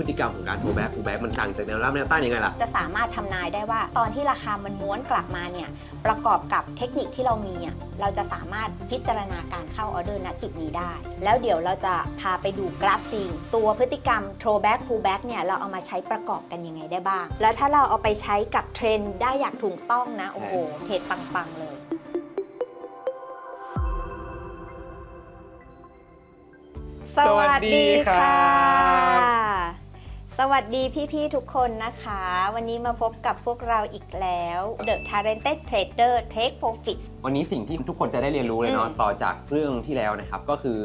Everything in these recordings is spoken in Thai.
พฤติกรรมของการโทรแบ็กคูแบ็กมันต่างจากแนวรับแนวต้านยังไงล่ะ จะสามารถทำนายได้ว่า ตอนที่ราคามันม้วนกลับมาเนี่ยประกอบกับเทคนิคที่เรามีอะเราจะสามารถพิจารณาการเข้าออเดอร์ณจุดนี้ได้ แล้วเดี๋ยวเราจะพาไปดูกราฟจริง ตัวพฤติกรรม throwback pullback เนี่ยเราเอามาใช้ประกอบกันยังไงได้บ้าง แล้วถ้าเราเอาไปใช้กับเทรนด์ได้อย่างถูกต้องนะโอ้โหเทรดปังๆเลย สวัสดีครับ สวัสดีพี่ๆทุกคนนะคะ วันนี้มาพบกับพวกเราอีกแล้ว The Talented Trader Take Profit วันนี้สิ่งที่ทุกคนจะได้เรียนรู้เลยเนาะอืมต่อจากเรื่องที่แล้วนะครับ ก็คือ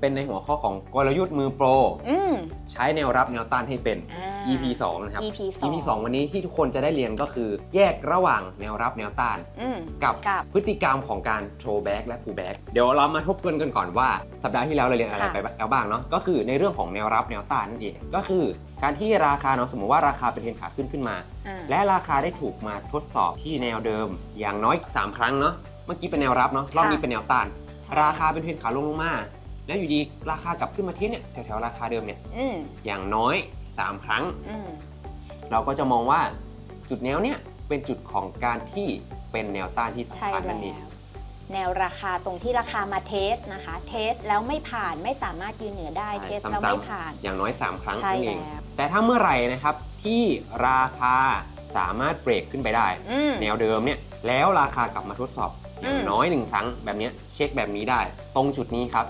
เป็นในหัวข้อของกลยุทธ์มือโปร อืม ใช้แนวรับแนวต้านให้เป็น อ่า EP 2 นะครับ EP 2 EP 2 วันนี้ที่ทุกคนจะได้เรียนก็คือแยกระหว่างแนวรับแนวต้าน อืม กับกับ พฤติกรรมของการโชว์แบ็กและพูแบ็กเดี๋ยวเรามาทบทวนกันก่อนว่า สัปดาห์ที่แล้วเราเรียนอะไรค่ะไปแล้วบ้างเนาะก็คือในเรื่องของแนวรับแนวต้านนั่นเองก็คือการที่ราคาเนาะสมมติว่าราคาเป็นเทรนขาขึ้นขึ้นมา อ่าและราคาได้ถูกมาทดสอบที่แนวเดิม อย่างน้อย 3 ครั้งเนาะเมื่อกี้เป็นแนวรับเนาะรอบนี้เป็นแนวต้าน ราคาเป็นเทรนขาลงลงมา แล้วอยู่ดีราคากลับขึ้นมาที่เนี่ยแถวๆราคาเดิมเนี่ยอืมอย่างน้อย 3 ครั้ง อืมเราก็จะมองว่าจุดแนวเนี่ยเป็นจุดของการที่เป็นแนวต้านที่ใช่สำคัญแล้นั่นเอง วแนวราคาตรงที่ราคามาเทสนะคะ เทสแล้วไม่ผ่านไม่สามารถยืนเหนือได้ ใช่เทสแล้วไม่ผ่านอย่างน้อย 3 ครั้งใช่นั่นเอง แล้วแต่ถ้าเมื่อไหร่นะครับที่ราคาสามารถเบรกขึ้นไปได้ อืม แนวเดิมเนี่ยแล้วราคากลับมาทดสอบอย่างอืม น้อยหนึ่งครั้งแบบเนี้ยเช็คแบบนี้ได้ ตรงจุดนี้ครับ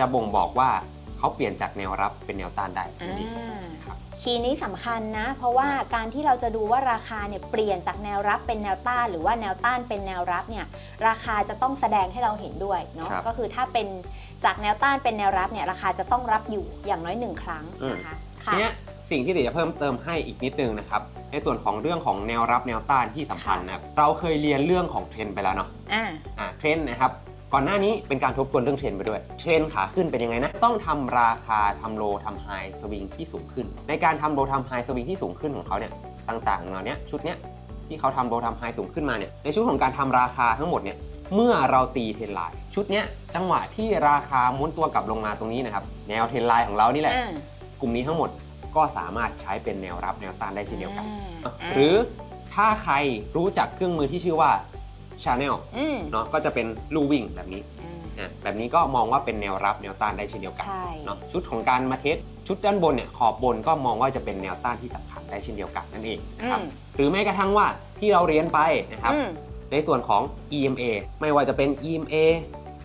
จะบ่งบอกว่าเขาเปลี่ยนจากแนวรับเป็นแนวต้านได้อ่นั่นเองาครับคีย์นี้สำคัญนะ เพราะว่าการที่เราจะดูว่าราคาเนี่ยเปลี่ยนจากแนวรับเป็นแนวต้าน หรือว่าแนวต้านเป็นแนวรับเนี่ยราคาจะต้องแสดงให้เราเห็นด้วยเนาะครับก็คือถ้าเป็นจากแนวต้านเป็นแนวรับเนี่ยราคาจะต้องรับอยู่อย่างน้อยหนึ่งครั้งนะคะค่ะทีเนี้ยสิ่งที่เดี๋ยวจะเพิ่มเติมให้อีกนิดนึงนะครับในส่วนของเรื่องของแนวรับแนวต้านที่สำคัญนะครับเราเคยเรียนเรื่องของเทรนด์ไปแล้วเนาะอ่าอ่าเทรนด์นะครับ ก่อนหน้านี้เป็นการทบทวนเรื่องเทรนด์ไปด้วย เทรนด์ขาขึ้นเป็นยังไงนะ ต้องทำราคาทำโลทำไฮสวิงที่สูงขึ้น ในการทำโลทำไฮสวิงที่สูงขึ้นของเขาเนี่ยต่างๆเหล่านี้ชุดเนี้ยที่เขาทำโลทำไฮสูงขึ้นมาเนี่ยในชุดของการทำราคาทั้งหมดเนี่ยเมื่อเราตีเทรนไลน์ชุดเนี้ยจังหวะที่ราคาม้วนตัวกลับลงมาตรงนี้นะครับแนวเทรนไลน์ของเรานี่แหละอ่ากลุ่มนี้ทั้งหมดก็สามารถใช้เป็นแนวรับแนวต้านได้เช่นเดียวกันอ่าหรือถ้าใครรู้จักเครื่องมือที่ชื่อว่า Channel อืมเนาะก็จะเป็นลู่วิ่งแบบนี้อ่า อะแบบนี้ก็มองว่าเป็นแนวรับแนวต้านได้เช่นเดียวกันใช่ เนาะชุดของการมาเทสชุดด้านบนเนี่ยขอบบนก็มองว่าจะเป็นแนวต้านที่สำคัญได้เช่นเดียวกันนั่นเองนะครับอืมหรือแม้กระทั่งว่าที่เราเรียนไปนะครับ อืม ในส่วนของ EMA ไม่ว่าจะเป็น EMA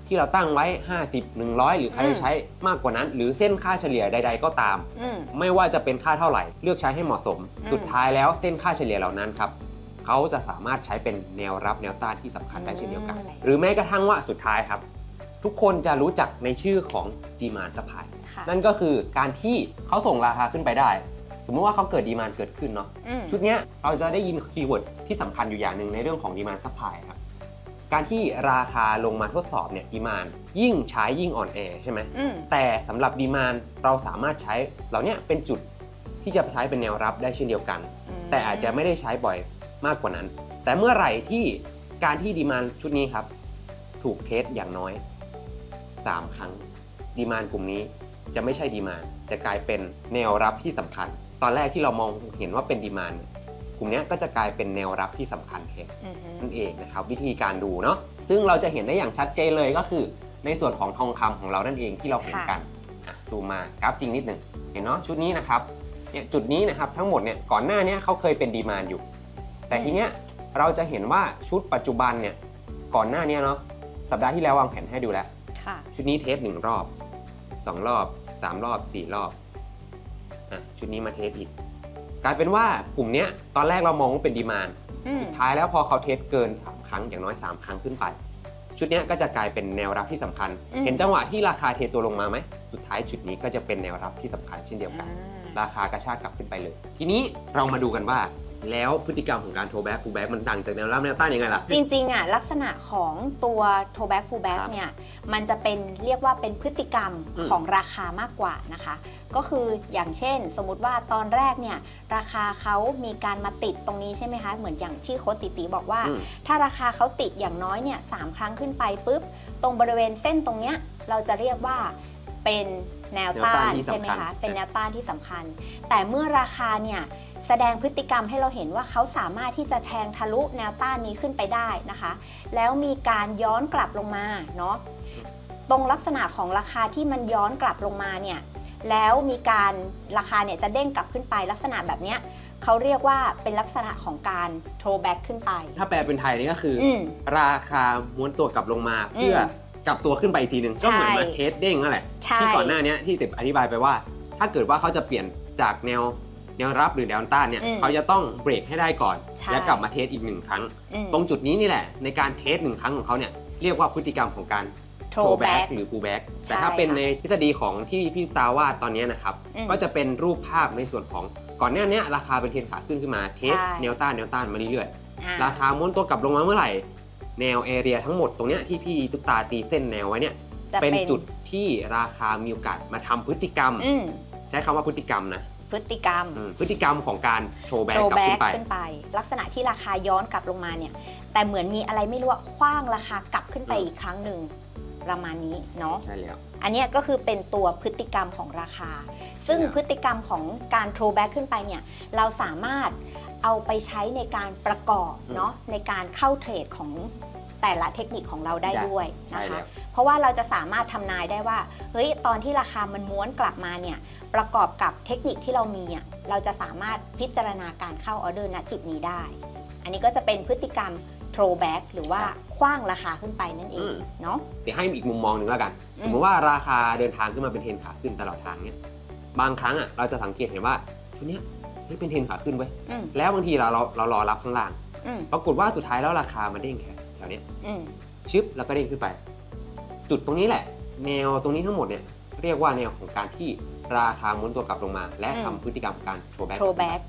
ที่เราตั้งไว้ 50 100 หรือใครอืมจะใช้มากกว่านั้น หรือเส้นค่าเฉลี่ยใด ๆ ก็ตาม อืม ไม่ว่าจะเป็นค่าเท่าไหร่ เลือกใช้ให้เหมาะสม อืม สุดท้ายแล้วเส้นค่าเฉลี่ยเหล่านั้นครับ เขาจะสามารถใช้เป็นแนวรับแนวต้านที่สำคัญได้เช่นเดียวกัน หรือแม้กระทั่งว่าสุดท้ายครับ ทุกคนจะรู้จักในชื่อของ demand supply ค่ะนั่นก็คือการที่เขาส่งราคาขึ้นไปได้ สมมติว่าเขาเกิดดีมานเกิดขึ้นเนาะอืมชุดเนี้ยเราจะได้ยินคีย์เวิร์ดที่สำคัญอยู่อย่างหนึ่งในเรื่องของดีมานซัพพลายครับการที่ราคาลงมาทดสอบเนี่ยดีมานยิ่งใช้ยิ่งอ่อนแอใช่ไหมอืมแต่สำหรับดีมานเราสามารถใช้เหล่าเนี้ยเป็นจุดที่จะใช้เป็นแนวรับได้เช่นเดียวกัน แต่อาจจะไม่ได้ใช้บ่อย มากกว่านั้น แต่เมื่อไหร่ที่การที่ดีมานชุดนี้ครับ ถูกเทสอย่างน้อย 3 ครั้งดีมานกลุ่มนี้จะไม่ใช่ดีมานจะกลายเป็นแนวรับที่สำคัญ ตอนแรกที่เรามองเห็นว่าเป็นดีมานกลุ่มเนี้ยก็จะกลายเป็นแนวรับที่สำคัญแทนอืมอืมนั่นเองนะครับ วิธีการดูเนาะซึ่งเราจะเห็นได้อย่างชัดเจนเลยก็คือ ในส่วนของทองคำของเรานั่นเองที่เราเห็นกันอะซูมมากราฟจริงนิดหนึ่งเห็นเนาะชุดนี้นะครับเนี่ยจุดนี้นะครับทั้งหมดเนี่ยก่อนหน้าเนี้เขาเคยเป็นดีมานอยู่ แต่ทีเนี้ยเราจะเห็นว่าชุดปัจจุบันเนี่ยก่อนหน้าเนี้ยเนาะสัปดาห์ที่แล้ววางแผนให้ดูแล้วค่ะชุดนี้เทสหนึ่งรอบสองรอบสามรอบสี่รอบอะชุดนี้มาเทสอีกกลายเป็นว่ากลุ่มเนี้ยตอนแรกเรามองว่าเป็นดีมานอืมสุดท้ายแล้วพอเขาเทสเกิน3ครั้งอย่างน้อย3ครั้งขึ้นไปชุดเนี้ยก็จะกลายเป็นแนวรับที่สำคัญอืมเห็นจังหวะที่ราคาเทตัวลงมาไหม สุดท้ายชุดนี้ก็จะเป็นแนวรับที่สำคัญเช่นเดียวกันอ่าราคากระชากกลับขึ้นไปเลย ทีนี้เรามาดูกันว่าแล้วพฤติกรรมของการโทรแบ็กกูแบ็กมันต่างจากแนวรับแนวต้านยังไงล่ะ จริงๆอะลักษณะของตัว throwback pullback ครับเนี่ยมันจะเป็นเรียกว่าเป็นพฤติกรรมอืมของราคามากกว่านะคะ ก็คืออย่างเช่น สมมติว่าตอนแรกเนี่ยราคาเขามีการมาติดตรงนี้ใช่ไหมคะ เหมือนอย่างที่โค้ชติติบอกว่าอืมถ้าราคาเขาติดอย่างน้อยเนี่ยสามครั้งขึ้นไปปุ๊บตรงบริเวณเส้นตรงเนี้ยเราจะเรียกว่า เป็นแนวแนวต้าต้านนที่สำคัญใช่ไหมคะเป็นแนวต้านที่สำคัญ แต่เมื่อราคาเนี่ยแสดงพฤติกรรมให้เราเห็นว่าเขาสามารถที่จะแทงทะลุแนวต้านนี้ขึ้นไปได้นะคะ แล้วมีการย้อนกลับลงมาเนาะตรงลักษณะของราคาที่มันย้อนกลับลงมาเนี่ยแล้วมีการราคาเนี่ยจะเด้งกลับขึ้นไปลักษณะแบบเนี้ยเขาเรียกว่าเป็นลักษณะของการ throwback ขึ้นไป ถ้าแปลเป็นไทยนี่ก็คือออืมราคาม้วนตัวกลับลงมาเพื่ออม กลับตัวขึ้นไปอีกทีหนึ่งก็เหมือนใช่มาเทสเด้งนั่นแหละใช่ที่ก่อนหน้าเนี้ยที่ติบอธิบายไปว่า ถ้าเกิดว่าเขาจะเปลี่ยนจากแนวแนวรับหรือแนวต้านเนี่ยอืมเขาจะต้องเบรกให้ได้ก่อนใช่แล้วกลับมาเทสอีกหนึ่งครั้งอืมตรงจุดนี้นี่แหละ ในการเทสหนึ่งครั้งของเขาเนี่ยเรียกว่าพฤติกรรมของการ throwback throwback หรือ pullback ใช่แต่ถ้าเป็นค่ะในทฤษฎีของที่พี่ตาวาดตอนนี้นะครับอืมก็จะเป็นรูปภาพในส่วนของก่อนหน้าเนี้ยราคาเป็นเทรนขาขึ้นขึ้นมาเทสใช่แนวต้านแนวต้านมาเรื่อยอ่ๆราคาม้วนตัวกลับลงมาเมื่อไหร่ แนวเอเรียทั้งหมดตรงเนี้ยที่พี่ตุ๊กตาตีเส้นแนวไว้เนี่ยจะเป็นจุดที่ราคามีโอกาสมาทำพฤติกรรม อืมใช้คำว่าพฤติกรรมนะพฤติกรรม อืมพฤติกรรมของการโชว์แบ็กกลับขึ้ throwback นไป ขึ้นไป ลักษณะที่ราคาย้อนกลับลงมาเนี่ย แต่เหมือนมีอะไรไม่รู้อะคว้างราคากลับขึ้นไปอืม อีกครั้งหนึ่งประมาณนี้เนาะ ใช่แล้ว อันเนี้ยก็คือเป็นตัวพฤติกรรมของราคา ซึ่งใช่แล้วพฤติกรรมของการ throwback ขึ้นไปเนี่ย เราสามารถ เอาไปใช้ในการประกอบเนาะในการเข้าเทรดของแต่ละเทคนิคของเราได้ด้วยใช่นะแล้คะวเพราะว่าเราจะสามารถทำนายได้ว่า เฮ้ย ตอนที่ราคามันม้วนกลับมาเนี่ย ประกอบกับเทคนิคที่เรามีอะ เราจะสามารถพิจารณาการเข้าออเดอร์ณจุดนี้ได้ อันนี้ก็จะเป็นพฤติกรรม throwback หรือว่าครับคว้างราคาขึ้นไปนั่นเออืงมเนาะ เดี๋ยวให้อีกมุมมองหนึ่งแล้วกันอืมสมมติว่าราคาเดินทางขึ้นมาเป็นเทรนขาขึ้นตลอดทางเนี่ย บางครั้งอะ เราจะสังเกตเห็นว่าชุดเนี้ย เฮ้ยเป็นเทรนขาขึ้นไว้ยอืมแล้วบางทีเราเราเรารอรับข้างล่าง อืมปรากฏว่าสุดท้ายแล้วราคามันเด้งแค่แถวเนี้ยอืมชึบแล้วก็เด้งขึ้นไป จุดตรงนี้แหละ แนวตรงนี้ทั้งหมดเนี่ยเรียกว่าแนวของการที่ราคาม้วนตัวกลับลงมา และอืมทำพฤติกรรมการ throwback throwback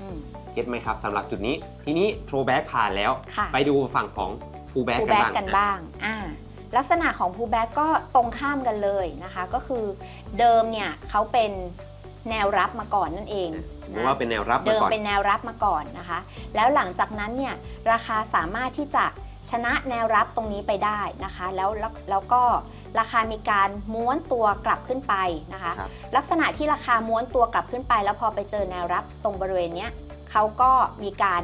อืมเก็ตไหมครับสำหรับจุดนี้ ทีนี้ throwback ผ่านแล้ว ค่ะ ไปดูฝั่งของ pullback กัน pullback บ้างกันบ้าง อ่า ลักษณะของ pullback ก็ตรงข้ามกันเลยนะคะ ก็คือเดิมเนี่ยเขาเป็น แนวรับมาก่อนนั่นเองหรือว่าเป็นแนวรับมาเดิมก่อนเป็นแนวรับมาก่อนนะคะ แล้วหลังจากนั้นเนี่ยราคาสามารถที่จะชนะแนวรับตรงนี้ไปได้นะคะ แล้วแล้วแล้วก็ราคามีการม้วนตัวกลับขึ้นไปนะคะครับลักษณะที่ราคาม้วนตัวกลับขึ้นไป แล้วพอไปเจอแนวรับตรงบริเวณเนี้ยเขาก็มีการ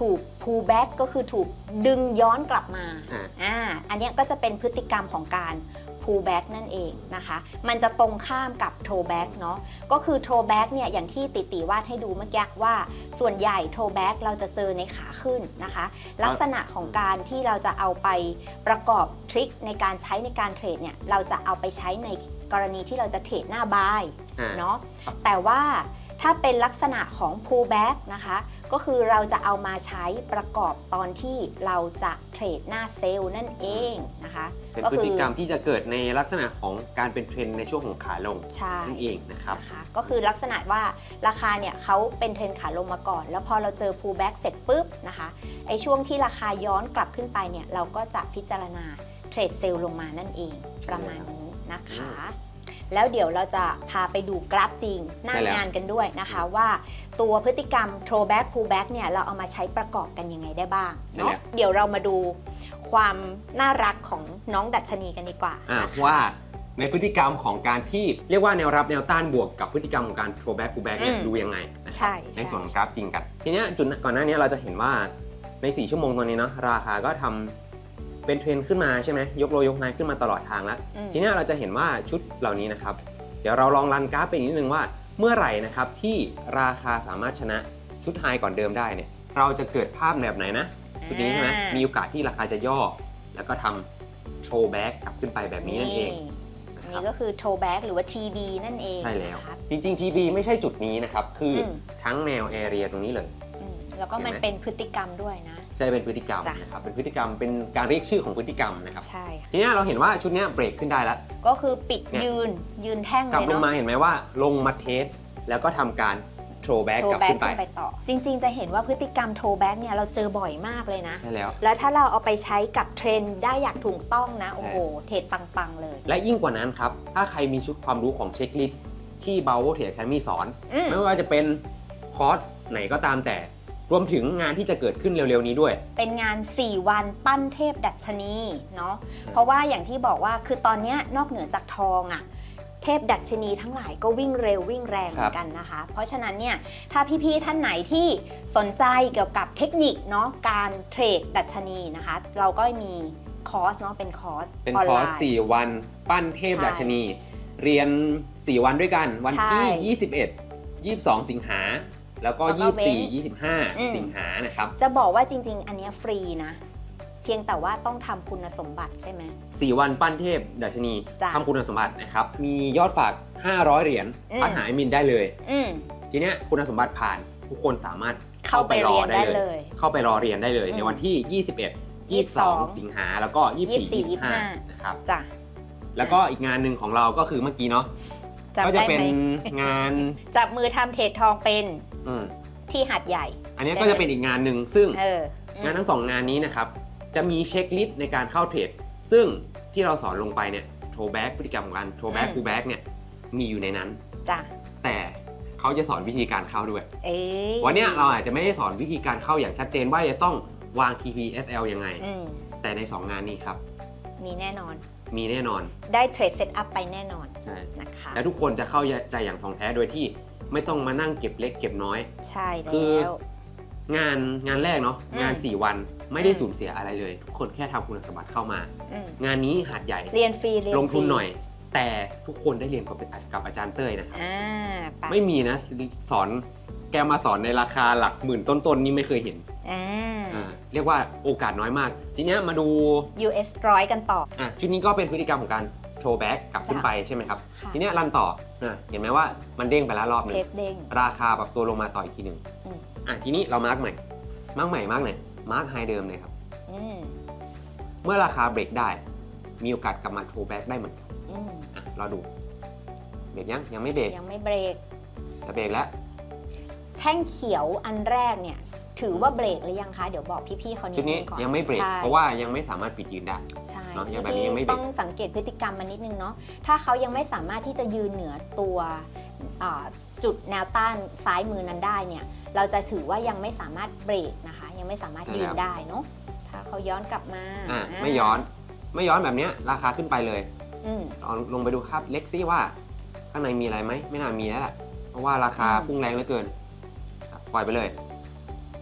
ถูก pull back ก็คือถูกดึงย้อนกลับมาอ่าอ่าอันเนี้ยก็จะเป็นพฤติกรรมของการ pull back นั่นเองนะคะ มันจะตรงข้ามกับ throwback เนาะก็คือ throwback เนี่ยอย่างที่ติติวาดให้ดูเมื่อกี้ว่า ส่วนใหญ่ throwback เราจะเจอในขาขึ้นนะคะ ลักษณะของการที่เราจะเอาไปประกอบทริคในการใช้ในการเทรดเนี่ยเราจะเอาไปใช้ในกรณีที่เราจะเทรดหน้าบายอ่าเนาะแต่ว่า ถ้าเป็นลักษณะของ pullback นะคะ ก็คือเราจะเอามาใช้ประกอบตอนที่เราจะเทรดหน้าเซลล์นั่นเองนะคะเป็นก็พฤคือติกรรมที่จะเกิดในลักษณะของการเป็นเทรนด์ในช่วงของขาลงใช่นั่นเองนะครับนะคะก็คือลักษณะว่าราคาเนี่ยเขาเป็นเทรนขาลงมาก่อน แล้วพอเราเจอ pullback เสร็จปุ๊บนะคะไอช่วงที่ราคาย้อนกลับขึ้นไปเนี่ยเราก็จะพิจารณาเทรดเซลล์ลงมานั่นเองประมาณนี้นะคะ แล้วเดี๋ยวเราจะพาไปดูกราฟจริงหน้าใช่แล้วงานกันด้วยนะคะ ว่าตัวพฤติกรรม throwback pullback เนี่ยเราเอามาใช้ประกอบกันยังไงได้บ้างเนาะเดี๋ยวเรามาดูความน่ารักของน้องดัชนีกันดีกว่าอ่านะคะว่าในพฤติกรรมของการที่เรียกว่าแนวรับแนวต้านบวกกับพฤติกรรมของการ throwback pullback เนี่ยอืมดูยังไงนะคใช่รับใช่ในส่วนของกราฟจริงกัน ทีเนี้ยจุดก่อนหน้านี้เราจะเห็นว่าใน 4 ชั่วโมงตอนนี้เนาะราคาก็ทำ เป็นเทรนด์ขึ้นมาใช่ไหมยกโลยกไฮขึ้นมาตลอดทางแล้วอืมทีเนี้ยเราจะเห็นว่าชุดเหล่านี้นะครับ เดี๋ยวเราลองรันกราฟไปอีกนิดนึงว่าเมื่อไหร่นะครับที่ราคาสามารถชนะชุดไฮก่อนเดิมได้เนี่ยเราจะเกิดภาพแบบไหนนะชุดนี้ใช่ไหมอ่ามีมีโอกาสที่ราคาจะย่อ แล้วก็ทำโชว์แบ็กกลับขึ้นไปแบบนี้นั่นเองนะคนี่รับก็คือ throwback หรือว่า TB นั่นเองใช่แล้วนะคะจริงๆ TB ไม่ใช่จุดนี้นะครับ คืออมทั้งแนวแอเรียตรงนี้เลยอืมแล้วก็มันเห็นไหมเป็นพฤติกรรมด้วยนะ ใช่เป็นพฤติกรรมจ้ะ นะครับเป็นพฤติกรรมเป็นการเรียกชื่อของพฤติกรรมนะครับใช่ค่ะทีเนี้ยเราเห็นว่าชุดเนี้ยเบรกขึ้นได้แล้ว ก็คือปิดเนี่ย ยืนยืนแท่งกลับเลยลงเนาะมาเห็นไหมว่าลงมาเทสแล้วก็ทำการโชว์แบ็กกลับ throwback ขึ้นไปขึ้นไปต่อ จริงๆ จะเห็นว่าพฤติกรรม throwback เนี่ยเราเจอบ่อยมากเลยนะ ใช่แล้ว แล้วถ้าเราเอาไปใช้กับเทรนด์ได้อย่างถูกต้องนะ โอ้โห เทรดปัง ๆ เลย และยิ่งกว่านั้นครับ ถ้าใครมีชุดความรู้ของเช็คลิสต์ที่ b a o เท a แคมีสอน อืม ไม่ว่าจะเป็นคอร์สไหนก็ตามแต่ รวมถึงงานที่จะเกิดขึ้นเร็วๆนี้ด้วย เป็นงาน 4 วันปั้นเทพดัชนีเนาะเพราะว่าอย่างที่บอกว่าคือตอนเนี้ยนอกเหนือจากทองอะ่ะเทพดัชนีทั้งหลายก็วิ่งเร็ววิ่งแรงเหมือนกันนะคะ เพราะฉะนั้นเนี่ยถ้าพี่ๆท่านไหนที่สนใจเกี่ยวกับเทคนิคเนาะการเทรดดัชนีนะคะ เราก็มีคอร์สเนาะเป็นคอร์สเป็นออนคอไลร์สน์4วันปั้นเทพใช่ดัชนี เรียน 4 วันด้วยกันวันที่ใช่21 22 สิงหา แล้วก็ แล้วก็เว้น24 อืม 25 สิงหานะครับ จะบอกว่าจริง ๆ อันเนี้ยฟรีนะ เพียงแต่ว่าต้องทำคุณสมบัติใช่ไหม 4 วันปั้นเทพดัชนีจ้ะทำคุณสมบัตินะครับ มียอดฝาก 500 เหรียญอืม พัดหายมินได้เลย อืม ทีเนี้ยคุณสมบัติผ่านทุกคนสามารถเข้าไปเรียนได้เลย เข้าไปรอเรียนได้เลย อืมในวันที่ 21 22สิงหาแล้วก็ 24 24 25 นะครับ จ้ะแล้วก็อีกงานหนึ่งของเราก็คือเมื่อกี้เนาะจำก็จะได้เป็นไหมงาน จับมือทำเทรดทองเป็น อืมที่หัดใหญ่ อันเนี้ยก็จะเป็นอีกงานหนึ่งซึ่งเอองานทั้งสองงานนี้นะครับ จะมีเช็คลิสต์ในการเข้าเทรด ซึ่งที่เราสอนลงไปเนี่ยโทรแบ็กพฤติกรรมของการโทรแบ็กอืมคูแบ็กเนี่ยมีอยู่ในนั้นจ้ะแต่เขาจะสอนวิธีการเข้าด้วยเอ๊ะวันเนี้ยเราอาจจะไม่ได้สอนวิธีการเข้าอย่างชัดเจนว่าจะต้องวาง TPSL ยังไงอืมแต่ใน 2 งานนี้ครับ มีแน่นอน มีแน่นอน ได้เทรดเซตอัพไปแน่นอนใช่นะคะ และทุกคนจะเข้าใจอย่างทองแท้โดยที่ ไม่ต้องมานั่งเก็บเล็กเก็บน้อย ใช่แล้คือวงานงานแรกเนาะอืม งาน 4 วันไม่ได้อืมสูญเสียอะไรเลย ทุกคนแค่ทำคุณสมบัติเข้ามาอืมงานนี้หาดใหญ่เรียนฟรีเรียนลงทุนฟรีหน่อย แต่ทุกคนได้เรียนกับกับอาจารย์เต้ยนะครับ อ่าไปไม่มีนะสอนแกมาสอนในราคาหลักหมื่นต้นๆนี่ไม่เคยเห็นอ่า อ่าเรียกว่าโอกาสน้อยมาก ทีเนี้ยมาดู US ร้อยกันต่ออะชุดนี้ก็เป็นพฤติกรรมของการ โชว์แบ็กกลับขึ้นไปใช่ไหมครับค่ะทีเนี้ยรันต่ออะเห็นไหมว่ามันเด้งไปแล้วรอบหนึ่เทงสเด้ง ราคาปรับตัวลงมาต่ออีกทีหนึ่งอืม อะทีนี้เรามาร์กใหม่ มาร์กใหม่มาร์กไหนมาร์กไฮเดิมเลยครับ อืมเมื่อราคาเบรกได้ มีโอกาสกลับมาโชว์แบ็กได้เหมือนกันอืมอะเราดูเบรกยังยังไม่เบรกยังไม่เบรกแต่เบรกแล้ว แท่งเขียวอันแรกเนี่ย ถือว่าเบรกหรือยังคะ เดี๋ยวบอกพี่ๆเขานิชุดดนึนี้งก่อนยังไม่เบรกใช่เพราะว่ายังไม่สามารถปิดยืนได้ ใช่เนอะอย่างแบบนี้ยังไม่เบรก ต้องสังเกตพฤติกรรมมันนิดนึงเนาะถ้าเขายังไม่สามารถที่จะยืนเหนือตัวอ่าจุดแนวต้านซ้ายมือนั้นได้เนี่ยเราจะถือว่ายังไม่สามารถเบรกนะคะ ยังไม่สามารถยืนได้เนาะถ้าเขาย้อนกลับมาอะาไม่ย้อนไม่ย้อนแบบเนี้ยราคาขึ้นไปเลยอืม ลองลงไปดูครับเล็กซี่ว่า ข้างในมีอะไรไหมไม่น่ามีแล้วแหละเพราะว่าราคาอืม พุ่งแรงเหลือเกินครับปล่อยไปเลย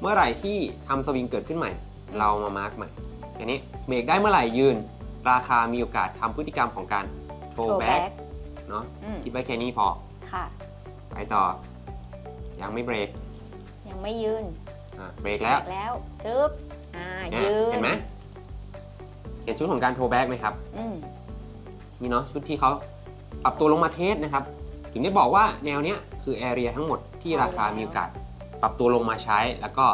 เมื่อไหร่ที่ทำสวิงเกิดขึ้นใหม่ เรามามาร์กใหม่อันนี้เบรกได้เมื่อไหร่ยืน ราคามีโอกาสทำพฤติกรรมของการโชโชว์ว์แบ็แบ็กกเนาะอืมคิดไว้แค่นี้พอค่ะไปต่อ ยังไม่เบรก ยังไม่ยืนอะเบรกแล้วแล้วจึ๊บอ่าเนี่ยยืนเห็นไหมเห็นชุดของการโทรแบ็กไหมครับอืมนี่เนาะชุดที่เขาปรับตัวลงมาเทสนะครับ ถึงได้บอกว่าแนวเนี้ยคือแอเรียทั้งหมดที่ใช่ราคาแล้วมีโอกาส ปรับตัวลงมาใช้ แล้วก็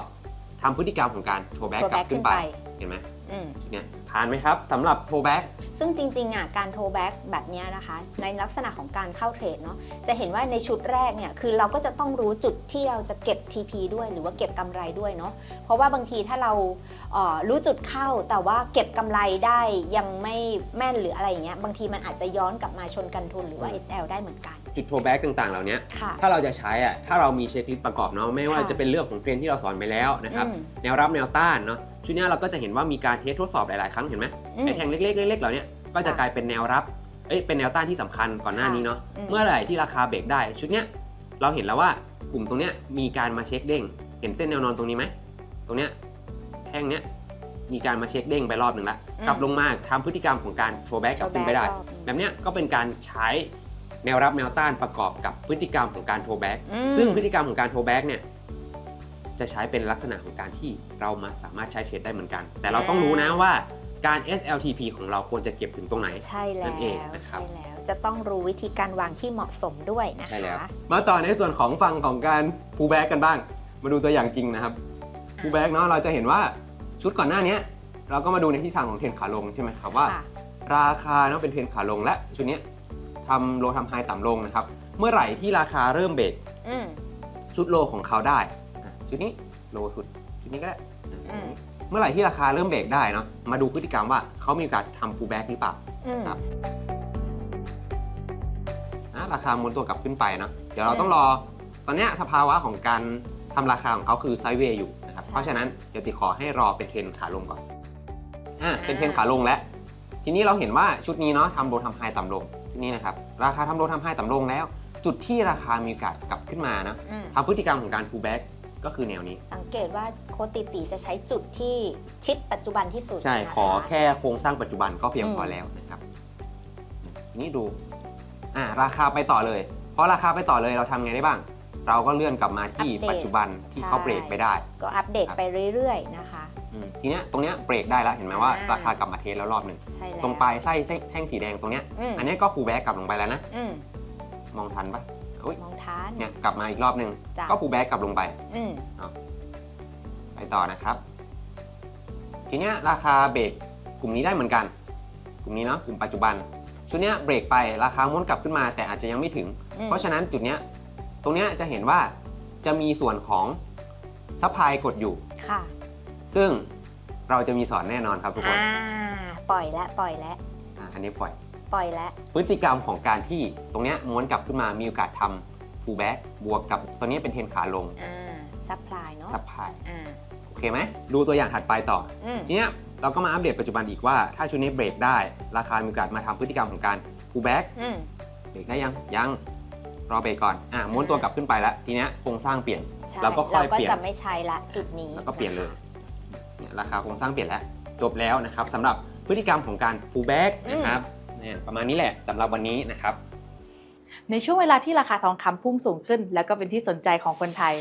ทำพฤติกรรมของการโทรแบ็กโชว์กลัแบ็บกขึ้ขึ้นนไปไป เห็นไหมอืม ชุดเนี้ย ผ่านไหมครับสำหรับโทรแบ็กซึ่งจริงๆอะการโทรแบ็กแบบเนี้ยนะคะ ในลักษณะของการเข้าเทรดเนาะจะเห็นว่าในชุดแรกเนี่ยคือเราก็จะต้องรู้จุดที่เราจะเก็บ TP ด้วยหรือว่าเก็บกำไรด้วยเนาะเพราะว่าบางทีถ้าเราเอ่อรู้จุดเข้าแต่ว่าเก็บกำไรได้ยังไม่แม่นหรืออะไรอย่างเงี้ยบางทีมันอาจจะย้อนกลับมาชนกันทุนหรือว่า SL ได้เหมือนกันจุดโทรแบ็กต่างๆ เหล่านี้ค่ะ ถ้าเราจะใช้อะถ้าเรามีเช็คลิสต์ประกอบเนาะไม่ว่าค่ะจะเป็นเรื่องของเทรนด์ที่เราสอนไปแล้วนะครับอืม แนวรับแนวต้านเนาะชุดเนี้ยเราก็จะเห็นว่ามีการเทสทดสอบหลายๆครั้งเห็นไหมอืมไอ้แทงเล็กๆเล็กๆเหล่าเนี้ยก็จะค่ะกลายเป็นแนวรับเอ้ยเป็นแนวต้านที่สำคัญก่อนหน้านี้เนาะอืมเมื่อไหร่ที่ราคาเบรกได้ ชุดเนี้ยเราเห็นแล้วว่ากลุ่มตรงเนี้ยมีการมาเช็คเด้ง เห็นเส้นแนวนอนตรงนี้ไหมตรงเนี้ยแท่งเนี้ยมีการมาเช็คเด้งไปรอบหนึ่งแล้วกลับลงมาทำพฤติกรรมของการโชว์แบ็กกลับขึ้นไปได้โชว์แบ็กรอบหนึ่งแบบเนี้ยก็เป็นการใช้แนวรับแนวต้านประกอบกับพฤติกรรมของการโทรแบ็กอืมซึ่งพฤติกรรมของการโทรแบ็กเนี่ยจะใช้เป็นลักษณะของการที่เรามาสามารถใช้เทรดได้เหมือนกัน แต่เราต้องรู้นะว่า การ SLTP ของเราควรจะเก็บถึงตรงไหนใช่แล้นั่วนเองนะครับใช่แล้วจะต้องรู้วิธีการวางที่เหมาะสมด้วยนะคะใช่แล้วมาต่อในส่วนของฝั่งของการพูแบ็กกันบ้าง มาดูตัวอย่างจริงนะครับพูแบ็กเนาะเราจะเห็นว่าชุดก่อนหน้าเนี้ยเราก็มาดูในทิศทางของเทรนขาลงใช่ไหมครับว่าค่ะราคาเนาะเป็นเทรนขาลงและชุดเนี้ยทำโลทำไฮต่ำลงนะครับ เมื่อไหร่ที่ราคาเริ่มเบรกอืมชุดโลของเขาได้อะชุดนี้โลสุดชุดนี้ก็ได้อืม เมื่อไหร่ที่ราคาเริ่มเบรกได้เนาะมาดูพฤติกรรมว่าเขามีโอกาสทำพูแบ็กหรือเปล่าอืมครับนะราคาม้วนตัวกลับขึ้นไปเนาะเดี๋ยวเราต้องรอ ตอนเนี้ยสภาวะของการทำราคาของเขาคือไซด์เวย์อยู่นะครับใช่เพราะฉะนั้นเดี๋ยวติขอให้รอเป็นเทรนขาลงก่อนอะอ่าเป็นเทรนขาลงแล้วทีนี้เราเห็นว่าชุดนี้เนาะทำโลทำไฮต่ำลงนี่นะครับราคาทำโลทำให้ต่ำลงแล้ว จุดที่ราคามีโอกาสกลับขึ้นมานะอืมทำพฤติกรรมของการ pullback ก็คือแนวนี้ สังเกตว่าโคชติติจะใช้จุดที่ชิดปัจจุบันที่สุดใช่นะคะขอแค่โครงสร้างปัจจุบันก็เพียงอืมพอแล้วนะครับ นี่ดูอ่าราคาไปต่อเลย เพราะราคาไปต่อเลยเราทำไงได้บ้าง เราก็เลื่อนกลับมาที่ปัจจุบันที่เขาเบรกไปได้ ก็อัปเดตไปเรื่อยๆนะคะอืมทีเนี้ยตรงเนี้ยเบรกได้แล้วเห็นไหมว่าอ่าราคากลับมาเทสแล้วรอบหนึ่งใช่แล้วตรงปลายไส้แท่งสีแดงตรงเนี้ยอืมอันเนี้ยก็ pullback กลับลงไปแล้วนะอืมมองทันปะ อุ๊ย มองทานเนี่ยกลับมาอีกรอบหนึ่งจ้ะ ก็ pullback กลับลงไป อืมไปต่อนะครับ ทีเนี้ยราคาเบรกกลุ่มนี้ได้เหมือนกัน กลุ่มนี้เนาะกลุ่มปัจจุบันชุดเนี้ยเบรกไปราคาม้วนกลับขึ้นมาแต่อาจจะยังไม่ถึง อืมเพราะฉะนั้นจุดเนี้ยตรงเนี้ยจะเห็นว่าจะมีส่วนของซัพพลายกดอยู่ ค่ะซึ่งเราจะมีสอนแน่นอนครับทุกคนอ่าปล่อยแล้วปล่อยแล้ว อะอันนี้ปล่อย ปล่อยแล้ว พฤติกรรมของการที่ตรงเนี้ยม้วนกลับขึ้นมามีโอกาสทำ pullback บวกกับตัวเนี้ยเป็นเทรนขาลงอ่าซัพพลายเนาะซัพพลายอ่าโอเคไหมดูตัวอย่างถัดไปต่ออืมทีเนี้ยเราก็มาอัปเดตปัจจุบันอีกว่าถ้าชุดนี้เบรกได้ ราคามีโอกาสมาทำพฤติกรรมของการ pullback อืมเบรกได้ยังยังรอเบรกก่อนอะม้วนตัวกลับขึ้นไปแล้วทีเนี้ยโครงสร้างเปลี่ยนใช่เราก็ค่อยเราก็เปลี่ยนจะไม่ใช้ละจุดนี้แล้วก็เปลี่ยนเลยะคะเนี่ยราคาโครงสร้างเปลี่ยนแล้วจบแล้วนะครับสำหรับพฤติกรรมของการ pullback นะครับ เนี่ยประมาณนี้แหละสำหรับวันนี้นะครับ ในช่วงเวลาที่ราคาทองคำพุ่งสูงขึ้น แล้วก็เป็นที่สนใจของคนไทย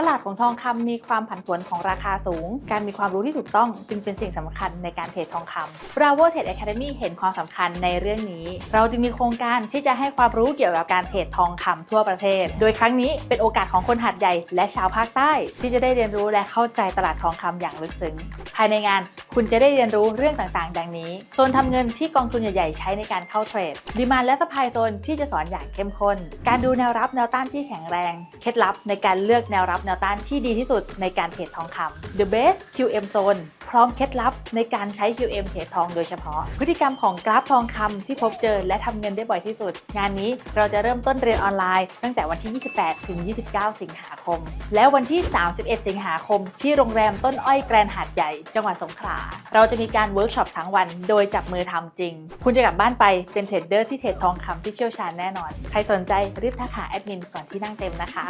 ตลาดของทองคำมีความผันผวนของราคาสูง การมีความรู้ที่ถูกต้องจึงเป็นสิ่งสำคัญในการเทรดทองคำ Bravo Trade Academy เห็นความสำคัญในเรื่องนี้ เราจึงมีโครงการที่จะให้ความรู้เกี่ยวกับการเทรดทองคำทั่วประเทศ โดยครั้งนี้เป็นโอกาสของคนหัดใหญ่และชาวภาคใต้ ที่จะได้เรียนรู้และเข้าใจตลาดทองคำอย่างลึกซึ้ง ภายในงานคุณจะได้เรียนรู้เรื่องต่างๆ ดังนี้ โซนทำเงินที่กองทุนใหญ่ๆ ใช้ในการเข้าเทรด ดีมานและสปายโซนที่จะสอนอย่างเข้มข้น การดูแนวรับแนวต้านที่แข็งแรง เคล็ดลับในการเลือกแนวรับแนวต้านที่ดีที่สุดในการเทรดทองคำ The Best QM Zone พร้อมเคล็ดลับในการใช้ QM เทรดทองโดยเฉพาะ พฤติกรรมของกราฟทองคำที่พบเจอและทำเงินได้บ่อยที่สุด งานนี้เราจะเริ่มต้นเรียนออนไลน์ตั้งแต่วันที่ 28 ถึง 29 สิงหาคม แล้ววันที่ 31 สิงหาคม ที่โรงแรมต้นอ้อยแกรนหาดใหญ่ จังหวัดสงขลา เราจะมีการเวิร์กช็อปทั้งวัน โดยจับมือทำจริง คุณจะกลับบ้านไปเป็นเทรดเดอร์ที่เทรดทองคำที่เชี่ยวชาญแน่นอน ใครสนใจรีบทักหาแอดมินก่อนที่นั่งเต็มนะคะ